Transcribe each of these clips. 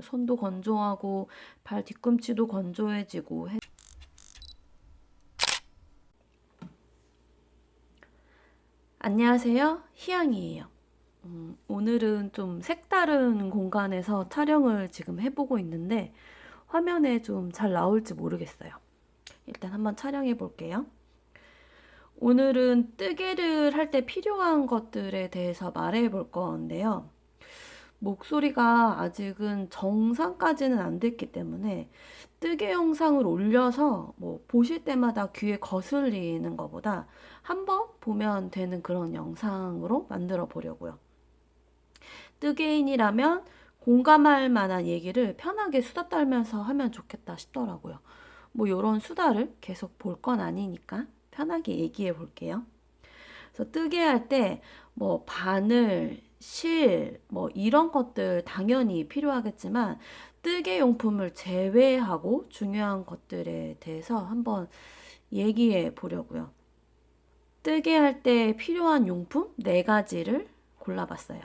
손도 건조하고 발 뒤꿈치도 건조해지고 해. 안녕하세요. 희양이에요. 음, 오늘은 좀 색다른 공간에서 촬영을 지금 해보고 있는데 화면에 좀 잘 나올지 모르겠어요. 일단 한번 촬영해 볼게요. 오늘은 뜨개를 할 때 필요한 것들에 대해서 말해 볼 건데요. 목소리가 아직은 정상까지는 안 됐기 때문에 뜨개 영상을 올려서 뭐 보실 때마다 귀에 거슬리는 것보다 한 번 보면 되는 그런 영상으로 만들어 보려고요. 뜨개인이라면 공감할 만한 얘기를 편하게 수다 떨면서 하면 좋겠다 싶더라고요. 뭐 이런 수다를 계속 볼 건 아니니까 편하게 얘기해 볼게요. 그래서 뜨개 할 때 뭐 바늘, 실, 뭐 이런 것들 당연히 필요하겠지만 뜨개 용품을 제외하고 중요한 것들에 대해서 한번 얘기해 보려고요. 뜨개 할 때 필요한 용품 네 가지를 골라봤어요.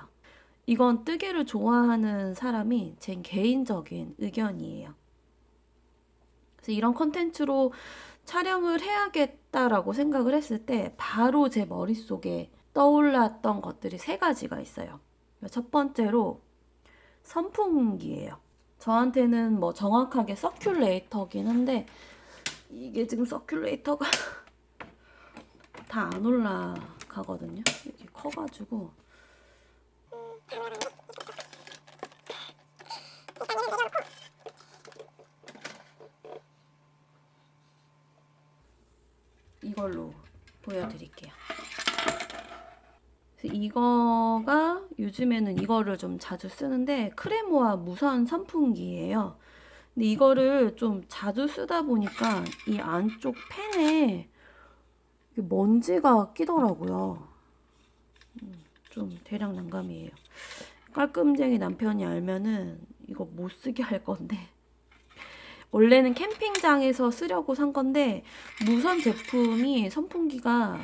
이건 뜨개를 좋아하는 사람이 제 개인적인 의견이에요. 그래서 이런 컨텐츠로 촬영을 해야겠다라고 생각을 했을 때 바로 제 머릿속에 떠올랐던 것들이 세 가지가 있어요. 첫 번째로 선풍기예요. 저한테는 뭐 정확하게 서큘레이터긴 한데 이게 지금 서큘레이터가 다 안 올라가거든요. 이렇게 커가지고 이걸로 보여드릴게요. 이거가 요즘에는 이거를 좀 자주 쓰는데 크레모아 무선 선풍기예요. 근데 이거를 좀 자주 쓰다 보니까 이 안쪽 팬에 먼지가 끼더라고요. 음, 좀 대략 난감이에요. 깔끔쟁이 남편이 알면은 이거 못 쓰게 할 건데 원래는 캠핑장에서 쓰려고 산 건데 무선 제품이 선풍기가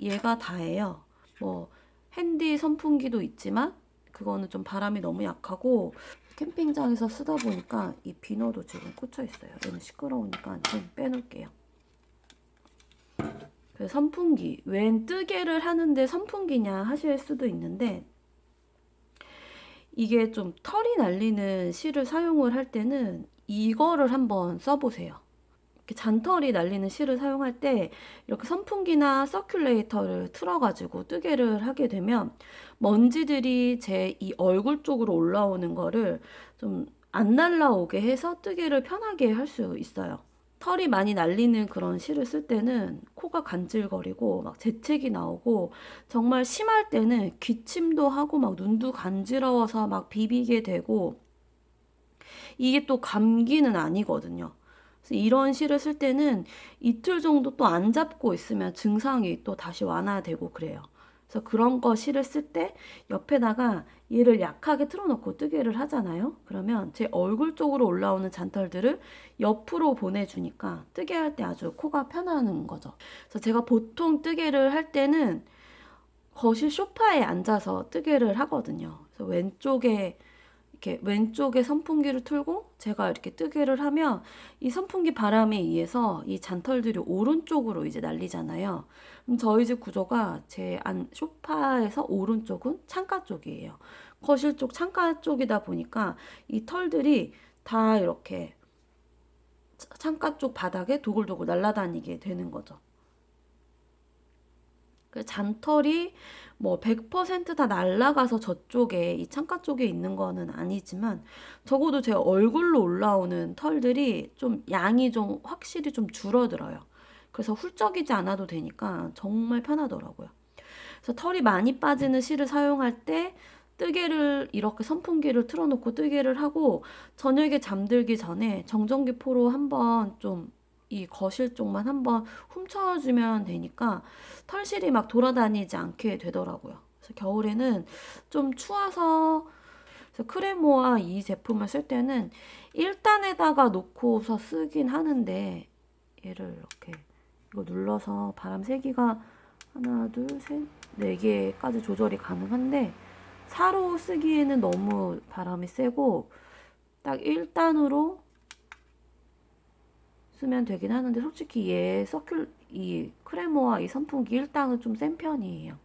얘가 다예요. 뭐 핸디 선풍기도 있지만 그거는 좀 바람이 너무 약하고 캠핑장에서 쓰다 보니까 이 비너도 지금 꽂혀 있어요. 얘는 시끄러우니까 좀 빼놓을게요. 그 선풍기 웬 뜨개를 하는데 선풍기냐 하실 수도 있는데 이게 좀 털이 날리는 실을 사용을 할 때는 이거를 한번 써보세요. 이렇게 잔털이 날리는 실을 사용할 때 이렇게 선풍기나 서큘레이터를 틀어가지고 뜨개를 하게 되면 먼지들이 제 이 얼굴 쪽으로 올라오는 거를 좀 안 날라오게 해서 뜨개를 편하게 할 수 있어요. 털이 많이 날리는 그런 실을 쓸 때는 코가 간질거리고 막 재채기 나오고 정말 심할 때는 기침도 하고 막 눈도 간지러워서 막 비비게 되고 이게 또 감기는 아니거든요. 이런 실을 쓸 때는 이틀 정도 또 안 잡고 있으면 증상이 또 다시 완화되고 그래요. 그래서 그런 거 실을 쓸때 옆에다가 얘를 약하게 틀어놓고 뜨개를 하잖아요. 그러면 제 얼굴 쪽으로 올라오는 잔털들을 옆으로 보내주니까 뜨개 할 때 아주 코가 편안한 거죠. 그래서 제가 보통 뜨개를 할 때는 거실 소파에 앉아서 뜨개를 하거든요. 그래서 왼쪽에 이렇게 왼쪽에 선풍기를 틀고 제가 이렇게 뜨개를 하면 이 선풍기 바람에 의해서 이 잔털들이 오른쪽으로 이제 날리잖아요. 그럼 저희 집 구조가 제 안 소파에서 오른쪽은 창가 쪽이에요. 거실 쪽 창가 쪽이다 보니까 이 털들이 다 이렇게 창가 쪽 바닥에 도굴도굴 날아다니게 되는 거죠. 그 잔털이 뭐 100%다 날아가서 저쪽에 이 창가 쪽에 있는 거는 아니지만 적어도 제 얼굴로 올라오는 털들이 좀 양이 좀 확실히 좀 줄어들어요. 그래서 훌쩍이지 않아도 되니까 정말 편하더라고요. 그래서 털이 많이 빠지는 실을 사용할 때 뜨개를 이렇게 선풍기를 틀어놓고 뜨개를 하고 저녁에 잠들기 전에 정전기 포로 한번 좀 이 거실 쪽만 한번 훔쳐주면 되니까 털실이 막 돌아다니지 않게 되더라고요. 그래서 겨울에는 좀 추워서 크레모아 이 제품을 쓸 때는 1단에다가 놓고서 쓰긴 하는데 얘를 이렇게 이거 눌러서 바람 세기가 하나, 둘, 셋, 네 개까지 조절이 가능한데 사로 쓰기에는 너무 바람이 세고 딱 1단으로 쓰면 되긴 하는데 솔직히 얘 서큘 이 크레모와 이 선풍기 1단은 좀 센 편이에요.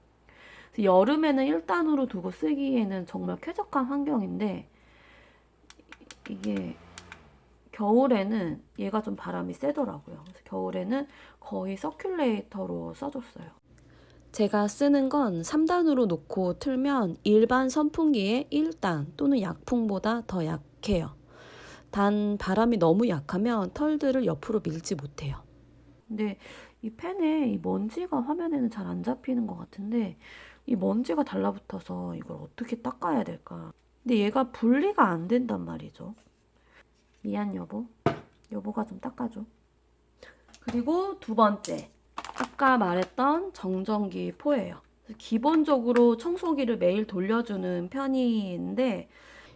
여름에는 1단으로 두고 쓰기에는 정말 쾌적한 환경인데 이게 겨울에는 얘가 좀 바람이 세더라고요. 그래서 겨울에는 거의 서큘레이터로 써줬어요. 제가 쓰는 건 3단으로 놓고 틀면 일반 선풍기의 1단 또는 약풍보다 더 약해요. 단 바람이 너무 약하면 털들을 옆으로 밀지 못해요. 근데 이 펜에 이 먼지가 화면에는 잘 안 잡히는 것 같은데 이 먼지가 달라붙어서 이걸 어떻게 닦아야 될까? 근데 얘가 분리가 안 된단 말이죠. 미안 여보. 여보가 좀 닦아줘. 그리고 두 번째. 아까 말했던 정전기 포예요. 기본적으로 청소기를 매일 돌려주는 편인데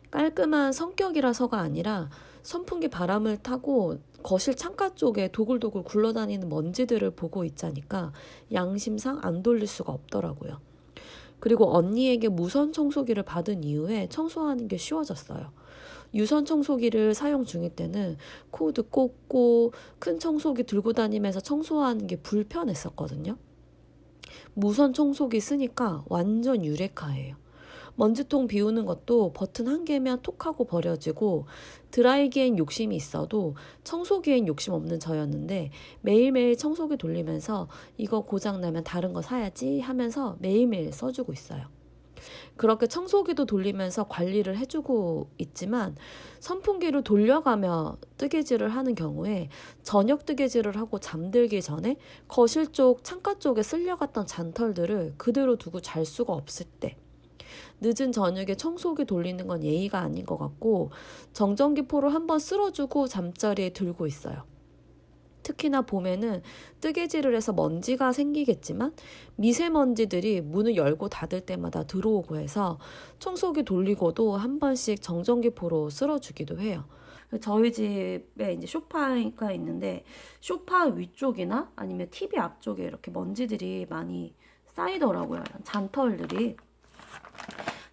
깔끔한 성격이라서가 아니라 선풍기 바람을 타고 거실 창가 쪽에 도굴도굴 굴러다니는 먼지들을 보고 있자니까 양심상 안 돌릴 수가 없더라고요. 그리고 언니에게 무선 청소기를 받은 이후에 청소하는 게 쉬워졌어요. 유선 청소기를 사용 중일 때는 코드 꽂고 큰 청소기 들고 다니면서 청소하는 게 불편했었거든요. 무선 청소기 쓰니까 완전 유레카예요. 먼지통 비우는 것도 버튼 한 개면 톡 하고 버려지고 드라이기엔 욕심이 있어도 청소기엔 욕심 없는 저였는데 매일매일 청소기 돌리면서 이거 고장나면 다른 거 사야지 하면서 매일매일 써주고 있어요. 그렇게 청소기도 돌리면서 관리를 해주고 있지만 선풍기를 돌려가며 뜨개질을 하는 경우에 저녁 뜨개질을 하고 잠들기 전에 거실 쪽 창가 쪽에 쓸려갔던 잔털들을 그대로 두고 잘 수가 없을 때 늦은 저녁에 청소기 돌리는 건 예의가 아닌 것 같고 정전기 포로 한번 쓸어주고 잠자리에 들고 있어요. 특히나 봄에는 뜨개질을 해서 먼지가 생기겠지만 미세먼지들이 문을 열고 닫을 때마다 들어오고 해서 청소기 돌리고도 한 번씩 정전기 포로 쓸어주기도 해요. 저희 집에 이제 소파가 있는데 소파 위쪽이나 아니면 TV 앞쪽에 이렇게 먼지들이 많이 쌓이더라고요. 잔털들이.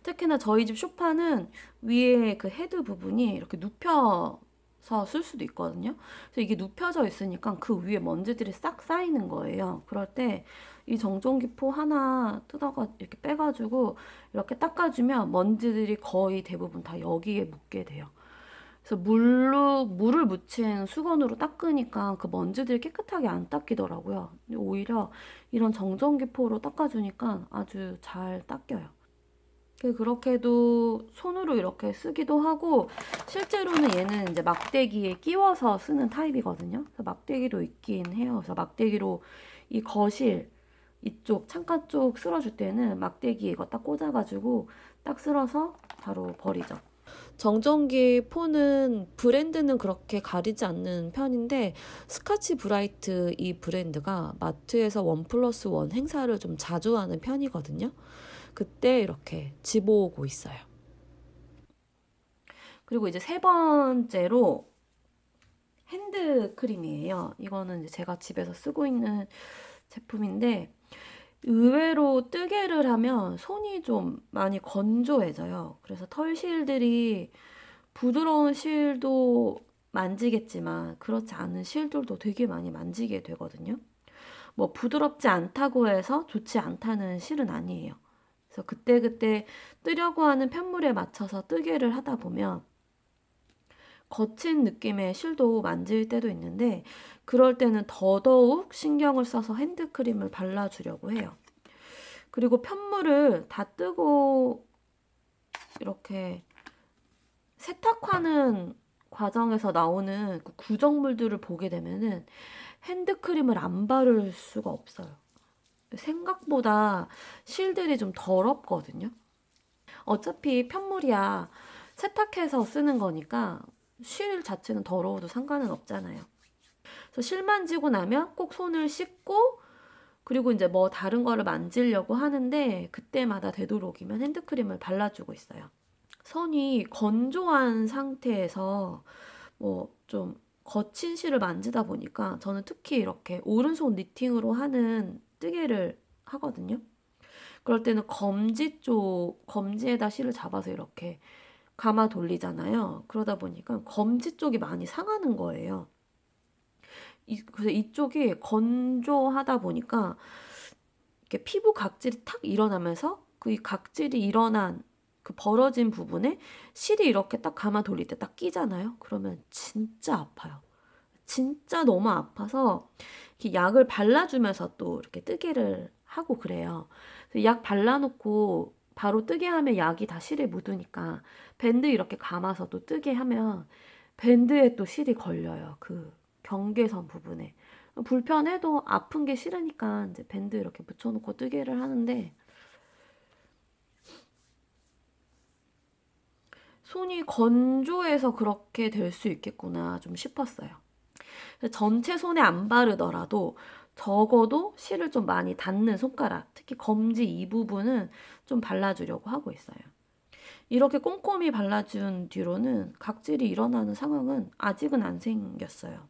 특히나 저희 집 소파는 위에 그 헤드 부분이 이렇게 눕혀서 쓸 수도 있거든요. 그래서 이게 눕혀져 있으니까 그 위에 먼지들이 싹 쌓이는 거예요. 그럴 때 이 정전기포 하나 뜯어가 이렇게 빼가지고 이렇게 닦아주면 먼지들이 거의 대부분 다 여기에 묻게 돼요. 그래서 물로 물을 묻힌 수건으로 닦으니까 그 먼지들이 깨끗하게 안 닦이더라고요. 오히려 이런 정전기포로 닦아주니까 아주 잘 닦여요. 그 그렇게도 손으로 이렇게 쓰기도 하고 실제로는 얘는 이제 막대기에 끼워서 쓰는 타입이거든요. 그래서 막대기로 있긴 해요. 그래서 막대기로 이 거실 이쪽 창가 쪽 쓸어줄 때는 막대기에 이거 딱 꽂아가지고 딱 쓸어서 바로 버리죠. 정전기 폰은 브랜드는 그렇게 가리지 않는 편인데 스카치 브라이트 이 브랜드가 마트에서 원 플러스 원 행사를 좀 자주 하는 편이거든요. 그때 이렇게 집어오고 있어요. 그리고 이제 세 번째로 핸드 크림이에요. 이거는 이제 제가 집에서 쓰고 있는 제품인데 의외로 뜨개를 하면 손이 좀 많이 건조해져요. 그래서 털실들이 부드러운 실도 만지겠지만 그렇지 않은 실들도 되게 많이 만지게 되거든요. 뭐 부드럽지 않다고 해서 좋지 않다는 실은 아니에요. 그래서 그때그때 뜨려고 하는 편물에 맞춰서 뜨개를 하다 보면 거친 느낌의 실도 만질 때도 있는데 그럴 때는 더더욱 신경을 써서 핸드크림을 발라주려고 해요. 그리고 편물을 다 뜨고 이렇게 세탁하는 과정에서 나오는 그 구정물들을 보게 되면은 핸드크림을 안 바를 수가 없어요. 생각보다 실들이 좀 더럽거든요. 어차피 편물이야 세탁해서 쓰는 거니까 실 자체는 더러워도 상관은 없잖아요. 그래서 실 만지고 나면 꼭 손을 씻고 그리고 이제 뭐 다른 거를 만지려고 하는데 그때마다 되도록이면 핸드크림을 발라주고 있어요. 손이 건조한 상태에서 뭐 좀 거친 실을 만지다 보니까 저는 특히 이렇게 오른손 니팅으로 하는 뜨개를 하거든요. 그럴 때는 검지 쪽, 검지에다 실을 잡아서 이렇게 감아 돌리잖아요. 그러다 보니까 검지 쪽이 많이 상하는 거예요. 이, 그래서 이쪽이 건조하다 보니까 이렇게 피부 각질이 탁 일어나면서 그이 각질이 일어난 그 벌어진 부분에 실이 이렇게 딱 감아 돌릴 때 딱 끼잖아요. 그러면 진짜 아파요. 진짜 너무 아파서 이렇게 약을 발라주면서 또 이렇게 뜨개를 하고 그래요. 약 발라놓고 바로 뜨게 하면 약이 다 실에 묻으니까 밴드 이렇게 감아서 또 뜨게 하면 밴드에 또 실이 걸려요. 그 경계선 부분에. 불편해도 아픈 게 싫으니까 이제 밴드 이렇게 붙여놓고 뜨개를 하는데 손이 건조해서 그렇게 될 수 있겠구나 좀 싶었어요. 전체 손에 안 바르더라도 적어도 실을 좀 많이 닿는 손가락, 특히 검지 이 부분은 좀 발라주려고 하고 있어요. 이렇게 꼼꼼히 발라준 뒤로는 각질이 일어나는 상황은 아직은 안 생겼어요.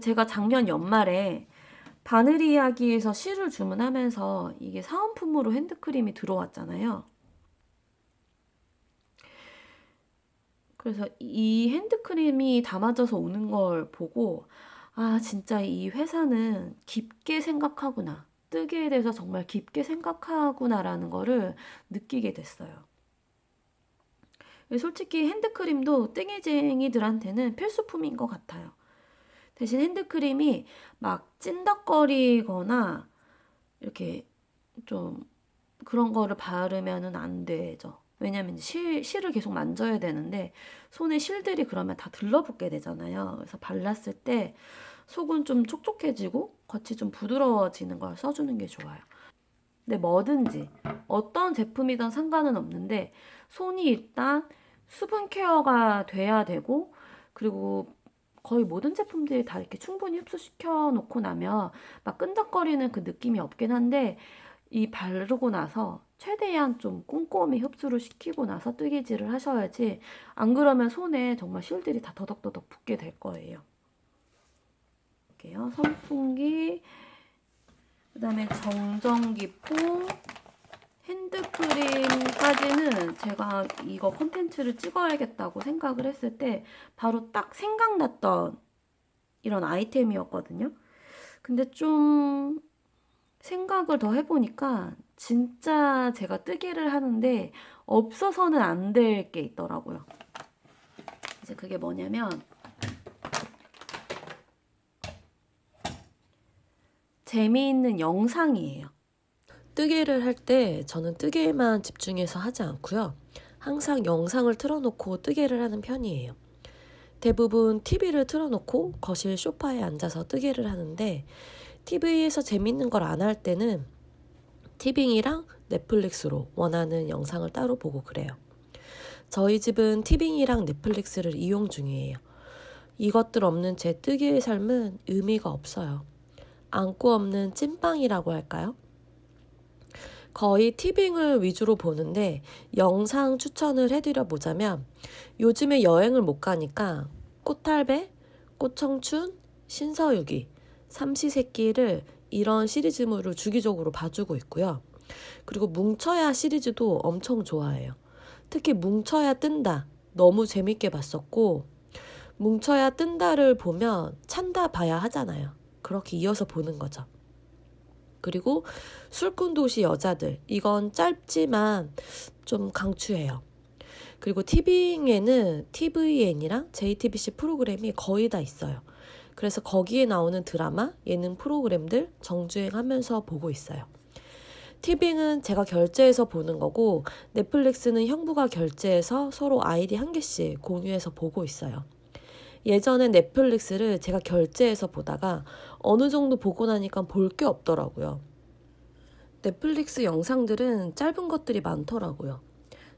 제가 작년 연말에 바늘 이야기에서 실을 주문하면서 이게 사은품으로 핸드크림이 들어왔잖아요. 그래서 이 핸드크림이 담아져서 오는 걸 보고 아, 진짜 이 회사는 깊게 생각하구나. 뜨개에 대해서 정말 깊게 생각하구나라는 거를 느끼게 됐어요. 솔직히 핸드크림도 뜨개쟁이들한테는 필수품인 것 같아요. 대신 핸드크림이 막 찐덕거리거나 이렇게 좀 그런 거를 바르면은 안 되죠. 왜냐면 실, 실을 계속 만져야 되는데 손에 실들이 그러면 다 들러붙게 되잖아요. 그래서 발랐을 때 속은 좀 촉촉해지고 겉이 좀 부드러워지는 걸 써주는 게 좋아요. 근데 뭐든지 어떤 제품이든 상관은 없는데 손이 일단 수분 케어가 돼야 되고 그리고 거의 모든 제품들이 다 이렇게 충분히 흡수시켜 놓고 나면 막 끈적거리는 그 느낌이 없긴 한데 이 바르고 나서 최대한 좀 꼼꼼히 흡수를 시키고 나서 뜨개질을 하셔야지 안 그러면 손에 정말 실들이 다 더덕더덕 붙게 될 거예요. 볼게요. 선풍기 그 다음에 정전기포 핸드크림까지는 제가 이거 콘텐츠를 찍어야겠다고 생각을 했을 때 바로 딱 생각났던 이런 아이템이었거든요. 근데 좀 생각을 더 해보니까 진짜 제가 뜨개를 하는데 없어서는 안 될 게 있더라고요. 이제 그게 뭐냐면 재미있는 영상이에요. 뜨개를 할 때 저는 뜨개에만 집중해서 하지 않고요. 항상 영상을 틀어놓고 뜨개를 하는 편이에요. 대부분 TV를 틀어놓고 거실 소파에 앉아서 뜨개를 하는데 TV에서 재밌는 걸 안 할 때는 티빙이랑 넷플릭스로 원하는 영상을 따로 보고 그래요. 저희 집은 티빙이랑 넷플릭스를 이용 중이에요. 이것들 없는 제 뜨개의 삶은 의미가 없어요. 안고 없는 찐빵이라고 할까요? 거의 티빙을 위주로 보는데 영상 추천을 해드려 보자면 요즘에 여행을 못 가니까 꽃탈배, 꽃청춘, 신서유기, 삼시세끼를 이런 시리즈물을 주기적으로 봐주고 있고요. 그리고 뭉쳐야 시리즈도 엄청 좋아해요. 특히 뭉쳐야 뜬다. 너무 재밌게 봤었고, 뭉쳐야 뜬다를 보면 찬다 봐야 하잖아요. 그렇게 이어서 보는 거죠. 그리고 술꾼 도시 여자들. 이건 짧지만 좀 강추해요. 그리고 티빙에는 TVN이랑 JTBC 프로그램이 거의 다 있어요. 그래서 거기에 나오는 드라마, 예능 프로그램들 정주행하면서 보고 있어요. 티빙은 제가 결제해서 보는 거고 넷플릭스는 형부가 결제해서 서로 아이디 한 개씩 공유해서 보고 있어요. 예전에 넷플릭스를 제가 결제해서 보다가 어느 정도 보고 나니까 볼 게 없더라고요. 넷플릭스 영상들은 짧은 것들이 많더라고요.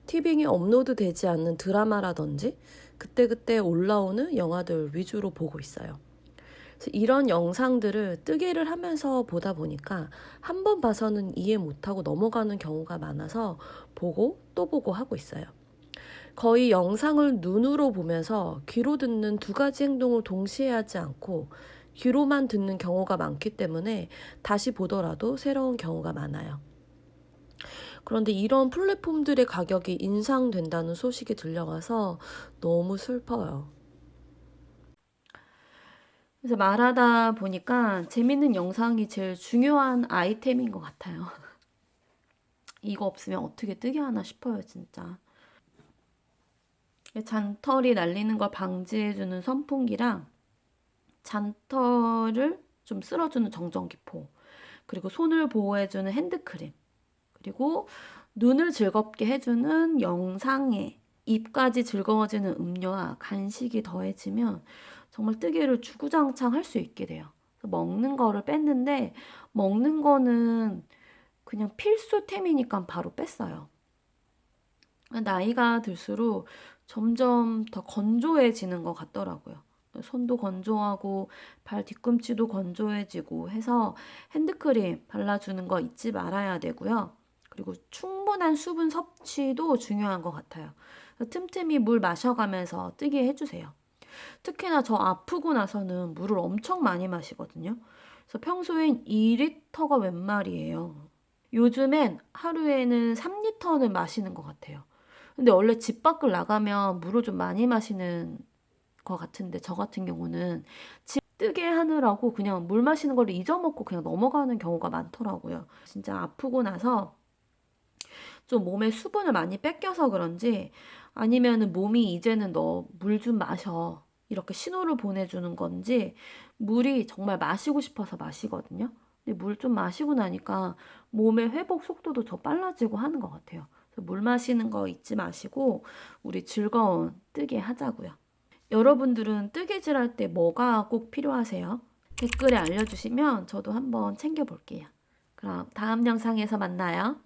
티빙이 업로드 되지 않는 드라마라든지 그때그때 올라오는 영화들 위주로 보고 있어요. 이런 영상들을 뜨개를 하면서 보다 보니까 한 번 봐서는 이해 못하고 넘어가는 경우가 많아서 보고 또 보고 하고 있어요. 거의 영상을 눈으로 보면서 귀로 듣는 두 가지 행동을 동시에 하지 않고 귀로만 듣는 경우가 많기 때문에 다시 보더라도 새로운 경우가 많아요. 그런데 이런 플랫폼들의 가격이 인상된다는 소식이 들려와서 너무 슬퍼요. 그래서 말하다 보니까 재밌는 영상이 제일 중요한 아이템인 것 같아요. 이거 없으면 어떻게 뜨게 하나 싶어요, 진짜. 잔털이 날리는 걸 방지해주는 선풍기랑 잔털을 좀 쓸어주는 정전기포, 그리고 손을 보호해주는 핸드크림, 그리고 눈을 즐겁게 해주는 영상에 입까지 즐거워지는 음료와 간식이 더해지면 정말 뜨개를 주구장창 할 수 있게 돼요. 먹는 거를 뺐는데 먹는 거는 그냥 필수템이니까 바로 뺐어요. 나이가 들수록 점점 더 건조해지는 것 같더라고요. 손도 건조하고 발 뒤꿈치도 건조해지고 해서 핸드크림 발라주는 거 잊지 말아야 되고요. 그리고 충분한 수분 섭취도 중요한 것 같아요. 틈틈이 물 마셔가면서 뜨게 해주세요. 특히나 저 아프고 나서는 물을 엄청 많이 마시거든요. 그래서 평소엔 2리터가 웬 말이에요. 요즘엔 하루에는 3리터는 마시는 것 같아요. 근데 원래 집 밖을 나가면 물을 좀 많이 마시는 것 같은데 저 같은 경우는 집 뜨게 하느라고 그냥 물 마시는 걸 잊어먹고 그냥 넘어가는 경우가 많더라고요. 진짜 아프고 나서 좀 몸에 수분을 많이 뺏겨서 그런지 아니면은 몸이 이제는 너 물 좀 마셔. 이렇게 신호를 보내주는 건지 물이 정말 마시고 싶어서 마시거든요. 근데 물 좀 마시고 나니까 몸의 회복 속도도 더 빨라지고 하는 것 같아요. 물 마시는 거 잊지 마시고 우리 즐거운 뜨개 하자고요. 여러분들은 뜨개질 할 때 뭐가 꼭 필요하세요? 댓글에 알려주시면 저도 한번 챙겨볼게요. 그럼 다음 영상에서 만나요.